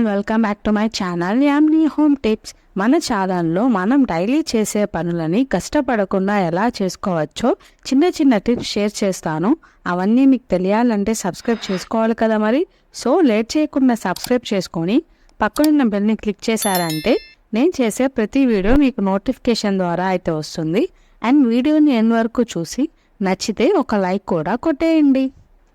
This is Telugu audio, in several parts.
And welcome back to my channel yummy home tips మన ఛానల్లో మనం డైలీ చేసే పనులని కష్టపడకుండా ఎలా చేసుకోవచ్చో చిన్న చిన్న టిప్స్ షేర్ చేస్తాను. అవన్నీ మీకు తెలియాలంటే సబ్స్క్రైబ్ చేసుకోవాలి కదా మరి? సో లేట్ చేయకుండా సబ్స్క్రైబ్ చేసుకొని పక్కనున్న బెల్ని క్లిక్ చేశారంటే నేను చేసే ప్రతి వీడియో మీకు నోటిఫికేషన్ ద్వారా అయితే వస్తుంది. అండ్ వీడియోని ఎన్ వరకు చూసి నచ్చితే ఒక లైక్ కూడా కొట్టేయండి.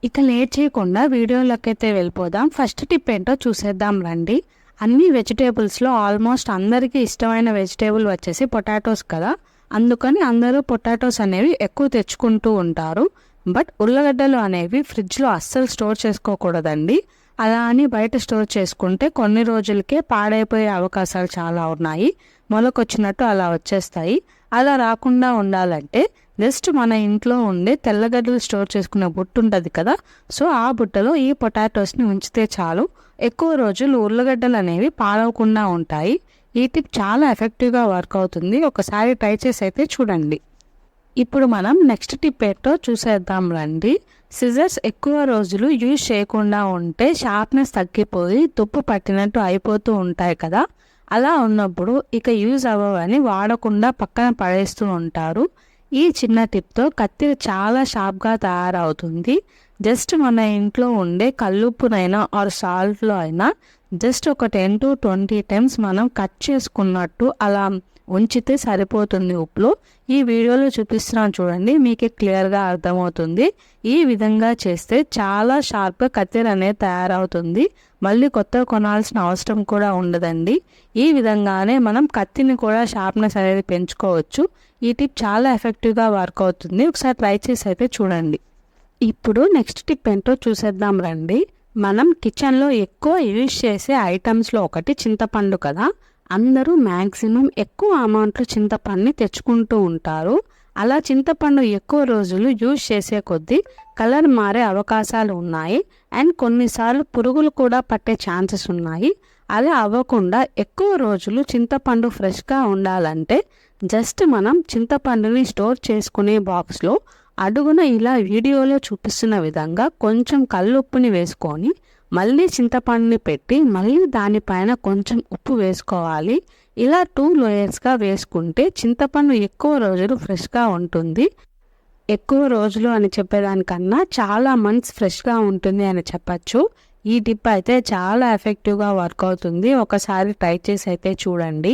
ఇక లేట్ చేయకుండా వీడియోలోకి అయితే వెళ్ళిపోదాం. ఫస్ట్ టిప్ ఏంటో చూసేద్దాం రండి. అన్ని వెజిటేబుల్స్లో ఆల్మోస్ట్ అందరికీ ఇష్టమైన వెజిటేబుల్ వచ్చేసి పొటాటోస్ కదా. అందుకని అందరూ పొటాటోస్ అనేవి ఎక్కువ తెచ్చుకుంటూ ఉంటారు. బట్ ఉల్లగడ్డలు అనేవి ఫ్రిడ్జ్లో అస్సలు స్టోర్ చేసుకోకూడదండి. అలా అని బయట స్టోర్ చేసుకుంటే కొన్ని రోజులకే పాడైపోయే అవకాశాలు చాలా ఉన్నాయి. మొలకొచ్చినట్టు అలా వచ్చేస్తాయి. అలా రాకుండా ఉండాలంటే జస్ట్ మన ఇంట్లో ఉండే తెల్లగడ్డలు స్టోర్ చేసుకునే బుట్ట ఉంటుంది కదా సో ఆ బుట్టలో ఈ పొటాటోస్ని ఉంచితే చాలు. ఎక్కువ రోజులు ఉర్లగడ్డలు అనేవి పాడవకుండా ఉంటాయి. ఈ టిప్ చాలా ఎఫెక్టివ్గా వర్క్ అవుతుంది. ఒకసారి ట్రై చేసి అయితే చూడండి. ఇప్పుడు మనం నెక్స్ట్ టిప్ ఏంటో చూసేద్దాం రండి. సిజర్స్ ఎక్కువ రోజులు యూజ్ చేయకుండా ఉంటే షార్ప్నెస్ తగ్గిపోయి తుప్పు పట్టినట్టు అయిపోతూ ఉంటాయి కదా. అలా ఉన్నప్పుడు ఇక యూజ్ అవ్వవని వాడకుండా పక్కన పడేస్తూ ఉంటారు. ఈ చిన్న టిప్తో కత్తి చాలా షార్ప్గా తయారవుతుంది. జస్ట్ మన ఇంట్లో ఉండే కల్లుప్పునైనా ఆర్ సాల్ట్లో అయినా జస్ట్ ఒక టెన్ టు ట్వంటీ టైమ్స్ మనం కట్ చేసుకున్నట్టు అలా ఉంచితే సరిపోతుంది ఉప్పులో. ఈ వీడియోలో చూపిస్తున్నాను చూడండి మీకు క్లియర్గా అర్థమవుతుంది. ఈ విధంగా చేస్తే చాలా షార్ప్గా కత్తెర అనేది తయారవుతుంది. మళ్ళీ కొత్త కొనాల్సిన అవసరం కూడా ఉండదండి. ఈ విధంగానే మనం కత్తిని కూడా షార్ప్నెస్ అనేది పెంచుకోవచ్చు. ఈ టిప్ చాలా ఎఫెక్టివ్గా వర్క్ అవుతుంది. ఒకసారి ట్రై చేసి అయితే చూడండి. ఇప్పుడు నెక్స్ట్ టిప్ ఏంటో చూసేద్దాం రండి. మనం కిచెన్లో ఎక్కువ యూజ్ చేసే ఐటమ్స్లో ఒకటి చింతపండు కదా. అందరూ మ్యాక్సిమం ఎక్కువ అమౌంట్లో చింతపండుని తెచ్చుకుంటూ ఉంటారు. అలా చింతపండు ఎక్కువ రోజులు యూజ్ చేసే కొద్దీ కలర్ మారే అవకాశాలు ఉన్నాయి. అండ్ కొన్నిసార్లు పురుగులు కూడా పట్టే ఛాన్సెస్ ఉన్నాయి. అలా అవ్వకుండా ఎక్కువ రోజులు చింతపండు ఫ్రెష్గా ఉండాలంటే జస్ట్ మనం చింతపండుని స్టోర్ చేసుకునే బాక్స్లో అడుగున ఇలా వీడియోలో చూపిస్తున్న విధంగా కొంచెం కల్లుప్పుని వేసుకొని మళ్ళీ చింతపండుని పెట్టి మళ్ళీ దానిపైన కొంచెం ఉప్పు వేసుకోవాలి. ఇలా టూ లేయర్స్గా వేసుకుంటే చింతపండు ఎక్కువ రోజులు ఫ్రెష్గా ఉంటుంది. ఎక్కువ రోజులు అని చెప్పేదానికన్నా చాలా మంత్స్ ఫ్రెష్గా ఉంటుంది అని చెప్పచ్చు. ఈ టిప్ అయితే చాలా ఎఫెక్టివ్గా వర్క్ అవుతుంది. ఒకసారి ట్రై చేసి అయితే చూడండి.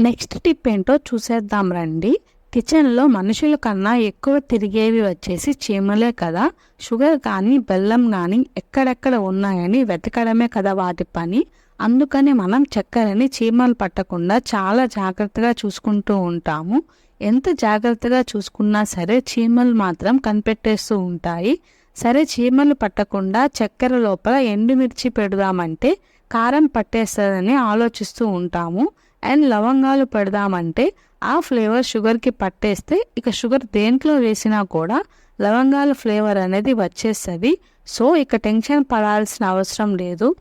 నెక్స్ట్ టిప్ ఏంటో చూసేద్దాం రండి. కిచెన్లో మనుషుల కన్నా ఎక్కువ తిరిగేవి వచ్చేసి చీమలే కదా. షుగర్ కానీ బెల్లం కానీ ఎక్కడెక్కడ ఉన్నాయని వెతకడమే కదా వాటి పని. అందుకని మనం చక్కెరని చీమలు పట్టకుండా చాలా జాగ్రత్తగా చూసుకుంటూ ఉంటాము. ఎంత జాగ్రత్తగా చూసుకున్నా సరే చీమలు మాత్రం కనిపెట్టేస్తూ ఉంటాయి. సరే చీమలు పట్టకుండా చక్కెర లోపల ఎండుమిర్చి పెడదామంటే కారం పట్టేస్తుందని ఆలోచిస్తూ ఉంటాము. అండ్ లవంగాలు పెడదామంటే ఆ ఫ్లేవర్ షుగర్కి పట్టేస్తే ఇక షుగర్ దేంట్లో వేసినా కూడా లవంగాల ఫ్లేవర్ అనేది వచ్చేస్తుంది. సో ఇక టెన్షన్ పడాల్సిన అవసరం లేదు.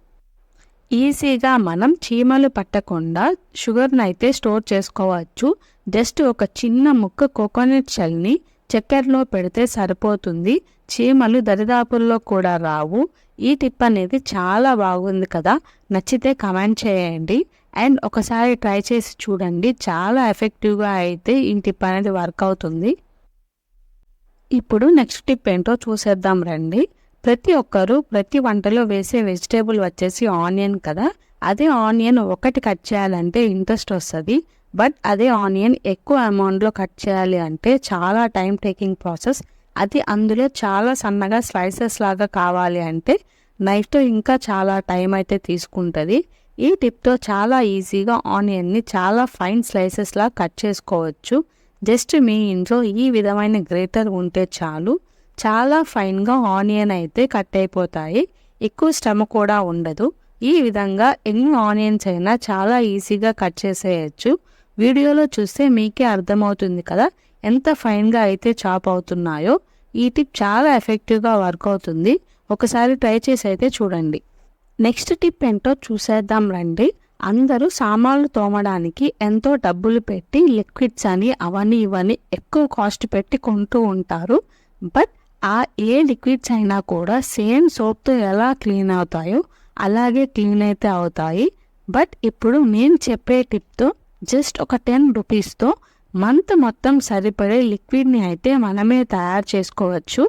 ఈజీగా మనం చీమలు పట్టకుండా షుగర్ని అయితే స్టోర్ చేసుకోవచ్చు. జస్ట్ ఒక చిన్న ముక్క కోకోనట్ షెల్ని చక్కెరలో పెడితే సరిపోతుంది. చీమలు దరిదాపుల్లో కూడా రావు. ఈ టిప్ అనేది చాలా బాగుంది కదా. నచ్చితే కమెంట్ చేయండి. అండ్ ఒకసారి ట్రై చేసి చూడండి. చాలా ఎఫెక్టివ్గా అయితే ఈ టిప్ అనేది వర్క్ అవుతుంది. ఇప్పుడు నెక్స్ట్ టిప్ ఏంటో చూసేద్దాం రండి. ప్రతి ఒక్కరూ ప్రతి వంటలో వేసే వెజిటేబుల్ వచ్చేసి ఆనియన్ కదా. అదే ఆనియన్ ఒకటి కట్ చేయాలంటే ఇంట్రెస్ట్ వస్తుంది. బట్ అదే ఆనియన్ ఎక్కువ అమౌంట్లో కట్ చేయాలి అంటే చాలా టైం టేకింగ్ ప్రాసెస్. అది అందులో చాలా సన్నగా స్లైసెస్ లాగా కావాలి అంటే నైఫ్తో ఇంకా చాలా టైం అయితే తీసుకుంటుంది. ఈ టిప్తో చాలా ఈజీగా ఆనియన్ని చాలా ఫైన్ స్లైసెస్లా కట్ చేసుకోవచ్చు. జస్ట్ మీ ఇంట్లో ఈ విధమైన గ్రేటర్ ఉంటే చాలు. చాలా ఫైన్గా ఆనియన్ అయితే కట్ అయిపోతాయి. ఎక్కువ శ్రమ కూడా ఉండదు. ఈ విధంగా ఎన్ని ఆనియన్స్ అయినా చాలా ఈజీగా కట్ చేసేయచ్చు. వీడియోలో చూస్తే మీకే అర్థమవుతుంది కదా ఎంత ఫైన్గా అయితే చాప్ అవుతున్నాయో. ఈ టిప్ చాలా ఎఫెక్టివ్గా వర్క్ అవుతుంది. ఒకసారి ట్రై చేసి అయితే చూడండి. నెక్స్ట్ టిప్ ఏంటో చూసేద్దాం రండి. అందరూ సామాన్లు తోమడానికి ఎంతో డబ్బులు పెట్టి లిక్విడ్స్ అని అవన్నీ ఇవన్నీ ఎక్కువ కాస్ట్ పెట్టి కొంటూ ఉంటారు. బట్ ఆ ఏ లిక్విడ్స్ అయినా కూడా సేమ్ సోప్తో ఎలా క్లీన్ అవుతాయో అలాగే క్లీన్ అయితే అవుతాయి. బట్ ఇప్పుడు నేను చెప్పే టిప్తో జస్ట్ ఒక టెన్ రూపీస్తో మంత్ మొత్తం సరిపడే లిక్విడ్ని అయితే మనమే తయారు చేసుకోవచ్చు.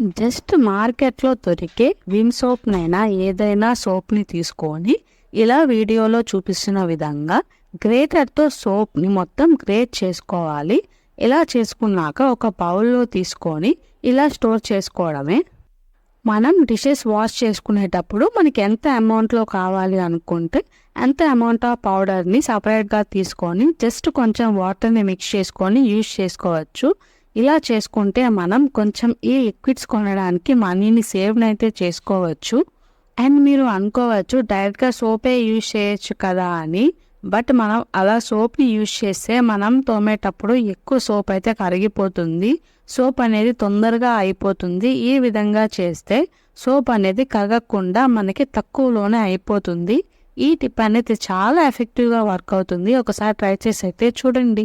జస్ట్ మార్కెట్లో దొరికే విమ్ సోప్నైనా ఏదైనా సోప్ని తీసుకొని ఇలా వీడియోలో చూపిస్తున్న విధంగా గ్రేటర్తో సోప్ని మొత్తం గ్రేట్ చేసుకోవాలి. ఇలా చేసుకున్నాక ఒక బౌల్లో తీసుకొని ఇలా స్టోర్ చేసుకోవడమే. మనం డిషెస్ వాష్ చేసుకునేటప్పుడు మనకి ఎంత అమౌంట్లో కావాలి అనుకుంటే ఎంత అమౌంట్ ఆఫ్ పౌడర్ని సపరేట్గా తీసుకొని జస్ట్ కొంచెం వాటర్ని మిక్స్ చేసుకొని యూజ్ చేసుకోవచ్చు. ఇలా చేసుకుంటే మనం కొంచెం ఈ లిక్విడ్స్ కొనడానికి మనీని సేవ్ని అయితే చేసుకోవచ్చు. అండ్ మీరు అనుకోవచ్చు డైరెక్ట్గా సోపే యూజ్ చేయొచ్చు కదా అని. బట్ మనం అలా సోప్ని యూజ్ చేస్తే మనం తోమేటప్పుడు ఎక్కువ సోప్ అయితే కరిగిపోతుంది. సోప్ అనేది తొందరగా అయిపోతుంది. ఈ విధంగా చేస్తే సోప్ అనేది కరగకుండా మనకి తక్కువలోనే అయిపోతుంది. ఈ టిప్ అనేది చాలా ఎఫెక్టివ్గా వర్క్ అవుతుంది. ఒకసారి ట్రై చేసి అయితే చూడండి.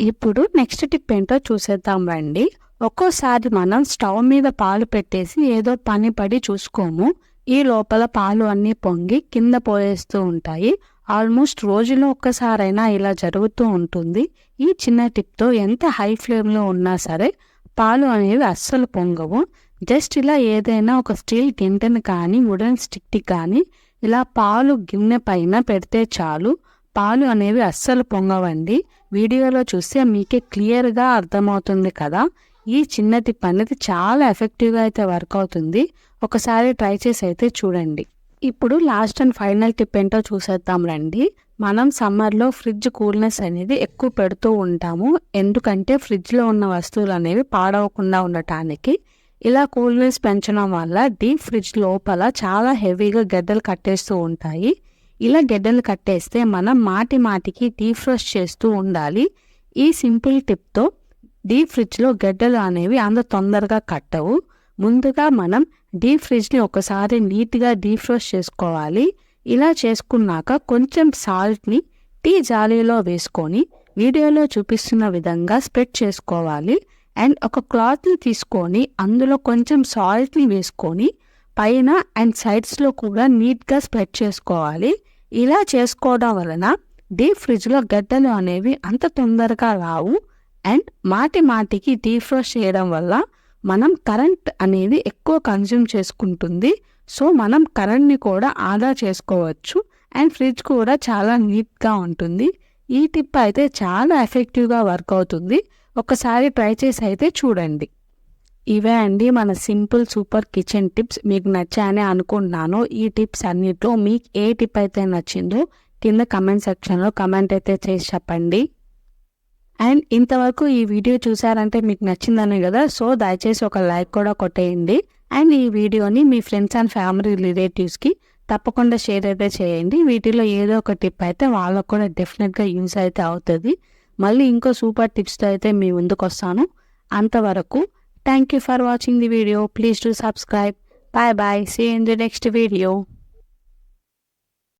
ఇప్పుడు నెక్స్ట్ టిప్ ఏంటో చూసేద్దాం రండి. ఒక్కోసారి మనం స్టవ్ మీద పాలు పెట్టేసి ఏదో పని పడి చూసుకోము. ఈ లోపల పాలు అన్నీ పొంగి కింద పోయేస్తూ ఉంటాయి. ఆల్మోస్ట్ రోజులో ఒక్కసారైనా ఇలా జరుగుతూ ఉంటుంది. ఈ చిన్న టిప్తో ఎంత హై ఫ్లేమ్లో ఉన్నా సరే పాలు అనేవి అస్సలు పొంగవు. జస్ట్ ఇలా ఏదైనా ఒక స్టీల్ గింటెని కానీ వుడెన్ స్టిక్ని కానీ ఇలా పాలు గిన్నె పైన పెడితే చాలు. పాలు అనేవి అస్సలు పొంగవండి. వీడియోలో చూస్తే మీకే క్లియర్గా అర్థమవుతుంది కదా. ఈ చిన్న టిప్ అనేది చాలా ఎఫెక్టివ్గా అయితే వర్క్ అవుతుంది. ఒకసారి ట్రై చేసి అయితే చూడండి. ఇప్పుడు లాస్ట్ అండ్ ఫైనల్ టిప్ ఏంటో చూసేద్దాం రండి. మనం సమ్మర్లో ఫ్రిడ్జ్ కూల్నెస్ అనేది ఎక్కువ పెడుతూ ఉంటాము. ఎందుకంటే ఫ్రిడ్జ్లో ఉన్న వస్తువులు అనేవి పాడవకుండా ఉండటానికి. ఇలా కూల్నెస్ పెంచడం వల్ల డీప్ ఫ్రిడ్జ్ లోపల చాలా హెవీగా గడ్డలు కట్టేస్తూ ఉంటాయి. ఇలా గడ్డలు కట్టేస్తే మనం మాటి మాటికి డీఫ్రోస్ట్ చేస్తూ ఉండాలి. ఈ సింపుల్ టిప్తో డీప్ ఫ్రిడ్జ్లో గడ్డలు అనేవి అంత తొందరగా కట్టవు. ముందుగా మనం డీప్ ఫ్రిడ్జ్ని ఒకసారి నీట్గా డీఫ్రోస్ట్ చేసుకోవాలి. ఇలా చేసుకున్నాక కొంచెం సాల్ట్ని టీ జాలీలో వేసుకొని వీడియోలో చూపిస్తున్న విధంగా స్ప్రెడ్ చేసుకోవాలి. అండ్ ఒక క్లాత్ని తీసుకొని అందులో కొంచెం సాల్ట్ని వేసుకొని పైన అండ్ సైడ్స్లో కూడా నీట్గా స్ప్రెడ్ చేసుకోవాలి. ఇలా చేసుకోవడం వలన డీప్ ఫ్రిడ్జ్లో గడ్డలు అనేవి అంత తొందరగా రావు. అండ్ మాటి మాటికి డీఫ్రోస్ట్ చేయడం వల్ల మనం కరెంట్ అనేది ఎక్కువ కన్జ్యూమ్ చేసుకుంటుంది. సో మనం కరెంట్ని కూడా ఆదా చేసుకోవచ్చు. అండ్ ఫ్రిడ్జ్ కూడా చాలా నీట్గా ఉంటుంది. ఈ టిప్ అయితే చాలా ఎఫెక్టివ్గా వర్క్ అవుతుంది. ఒకసారి ట్రై చేసి అయితే చూడండి. ఇవే అండి మన సింపుల్ సూపర్ కిచెన్ టిప్స్. మీకు నచ్చాయని అనుకుంటున్నాను. ఈ టిప్స్ అన్నిట్లో మీకు ఏ టిప్ అయితే నచ్చిందో కింద కమెంట్ సెక్షన్లో కమెంట్ అయితే చేసి చెప్పండి. అండ్ ఇంతవరకు ఈ వీడియో చూసారంటే మీకు నచ్చిందనే కదా సో దయచేసి ఒక లైక్ కూడా కొట్టేయండి. అండ్ ఈ వీడియోని మీ ఫ్రెండ్స్ అండ్ ఫ్యామిలీ రిలేటివ్స్కి తప్పకుండా షేర్ అయితే చేయండి. వీటిలో ఏదో ఒక టిప్ అయితే వాళ్ళకు కూడా డెఫినెట్గా యూస్ అయితే అవుతుంది. మళ్ళీ ఇంకో సూపర్ టిప్స్తో అయితే మీ ముందుకు వస్తాను అంతవరకు Thank you for watching the video. Please do subscribe. Bye bye. See you in the next video.